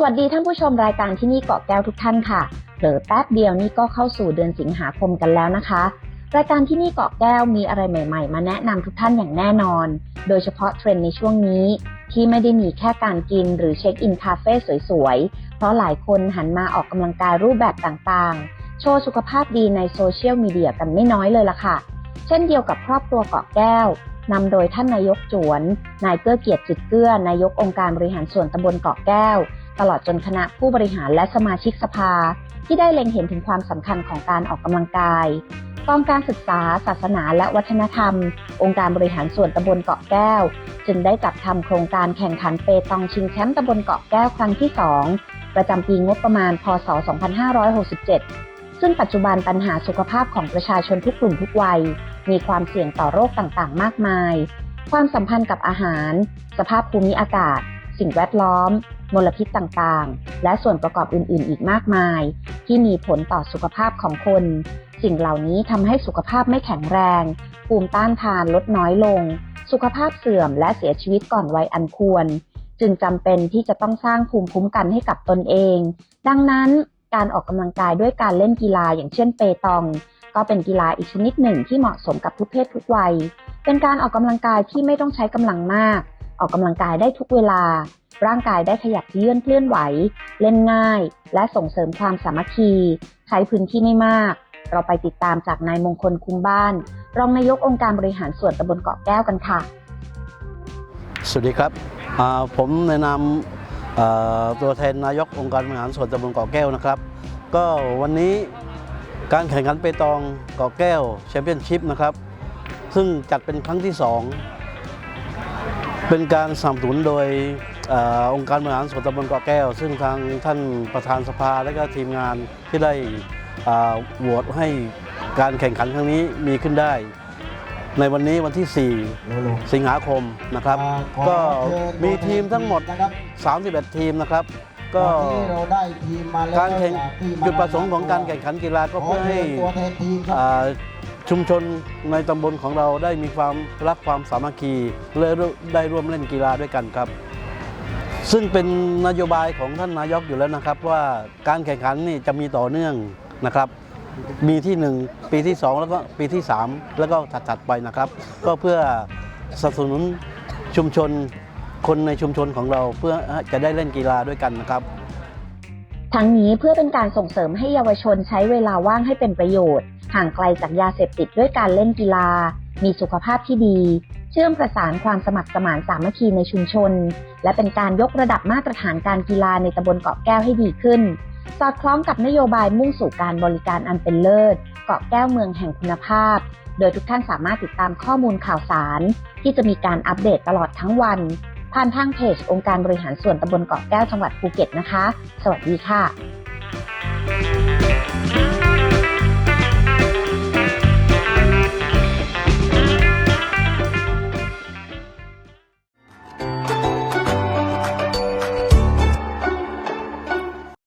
สวัสดีท่านผู้ชมรายการที่นี่เกาะแก้วทุกท่านค่ะเผลอแป๊บเดียวนี่ก็เข้าสู่เดือนสิงหาคมกันแล้วนะคะ รายการที่นี่เกาะแก้วมีอะไรใหม่ ๆ มาแนะนำทุกท่านอย่างแน่นอน โดยเฉพาะเทรนด์ในช่วงนี้ ที่ไม่ได้มีแค่การกินหรือเช็คอินคาเฟ่สวยๆ เพราะหลายคนหันมาออกกำลังกายรูปแบบต่างๆ โชว์สุขภาพดีในโซเชียลมีเดียกันไม่น้อยเลยล่ะค่ะ เช่นเดียวกับครอบครัวเกาะแก้วนำโดยท่านนายกจวน นายเกื้อเกียรติจิตเกื้อนายกองค์การบริหารส่วนตำบลเกาะแก้ว ตลอดจนคณะผู้บริหารและสมาชิกสภา ที่ได้เล็งเห็นถึงความสำคัญของการออกกำลังกายกองการศึกษา ศาสนาและวัฒนธรรม องค์การบริหารส่วนตำบลเกาะแก้ว จึงได้จัดทำโครงการแข่งขันเปตองชิงแชมป์ตำบลเกาะแก้วครั้งที่ 2 ประจำปีงบประมาณ พศ 2567 ซึ่งปัจจุบันปัญหาสุขภาพของประชาชนทุกกลุ่มทุกวัย มีความเสี่ยงต่อโรคต่างๆ มากมาย ความสัมพันธ์กับอาหาร สภาพภูมิอากาศ สิ่งแวดล้อม มลพิษต่างๆ และส่วนประกอบอื่นๆ อีกมากมาย ที่มีผลต่อสุขภาพของคน สิ่งเหล่านี้ทำให้สุขภาพไม่แข็งแรง ภูมิต้านทานลดน้อยลง สุขภาพเสื่อมและเสียชีวิตก่อนวัยอันควร จึงจำเป็นที่จะต้องสร้างภูมิคุ้มกันให้กับตนเอง ดังนั้นการออกกำลังกายด้วยการเล่นกีฬาอย่างเช่นเปตอง ก็เป็นกีฬาอีกชนิดหนึ่งที่เหมาะสมกับทุกเพศทุกวัย เป็นการออกกำลังกายที่ไม่ต้องใช้กำลังมาก ออกกำลังกายได้ทุกเวลา ร่างกายได้ขยับเยื่อนเคลื่อนไหว เล่นง่าย และส่งเสริมความสามัคคี ใช้พื้นที่ไม่มาก เราไปติดตามจากนายมงคลคุ้มบ้าน รองนายกองค์การบริหารส่วนตำบลเกาะแก้วกันค่ะ สวัสดีครับ ผมในนามตัวแทนนายกองค์การบริหารส่วนตำบลเกาะแก้วนะครับ ก็วันนี้การแข่งขันเปตองเกาะแก้วแชมเปี้ยนชิพนะครับ ซึ่งจัดเป็นครั้งที่ 2 เป็นการสนับสนุนโดย ออองค์การบริหารส่วนตำบลเกาะแก้ว ซึ่งทางท่านประธานสภาและก็ทีมงานที่ได้อ่าโหวตให้การแข่งขันครั้งนี้มีขึ้นได้ ในวันนี้วันที่ 4 สิงหาคมนะครับอ่าขอก็เชิญมีทีมทั้งหมดนะครับ31 ทีมนะครับ ก็วันนี้เราได้ทีมมาแล้วการแข่งจที่มาจุดประสงค์ของการแข่งขันกีฬาก็ขอเพื่อเชิให้ญตัวแทนทีมครับอ่าชุมชนในตำบลของเราได้มีความรักความสามัคคีและได้ร่วมเล่นกีฬาด้วยกันครับ ซึ่งเป็นนโยบายของท่านนายกอยู่แล้วนะครับ ว่าการแข่งขันนี่จะมีต่อเนื่องนะครับมีที่ 1 ปีที่ 2 แล้วก็ปีที่ 3 แล้วก็ถัดๆไปนะครับ ก็เพื่อสนับสนุนชุมชนคนในชุมชนของเราเพื่อจะได้เล่นกีฬาด้วยกันนะครับ ทั้งนี้เพื่อเป็นการส่งเสริมให้เยาวชนใช้เวลาว่างให้เป็นประโยชน์ ห่างไกลจากยาเสพติดด้วยการเล่นกีฬา มีสุขภาพที่ดี เชื่อมประสานความสมัครสมานสามัคคีในชุมชน และเป็นการยกระดับมาตรฐานการกีฬาในตำบลเกาะแก้วให้ดีขึ้น สอดคล้องกับนโยบายมุ่งสู่การบริการอันเป็นเลิศ เกาะแก้วเมืองแห่งคุณภาพ โดยทุกท่านสามารถติดตามข้อมูลข่าวสาร ที่จะมีการอัปเดตตลอดทั้งวัน ผ่านทางเพจองค์การบริหารส่วนตำบลเกาะแก้วจังหวัดภูเก็ตนะคะ สวัสดีค่ะ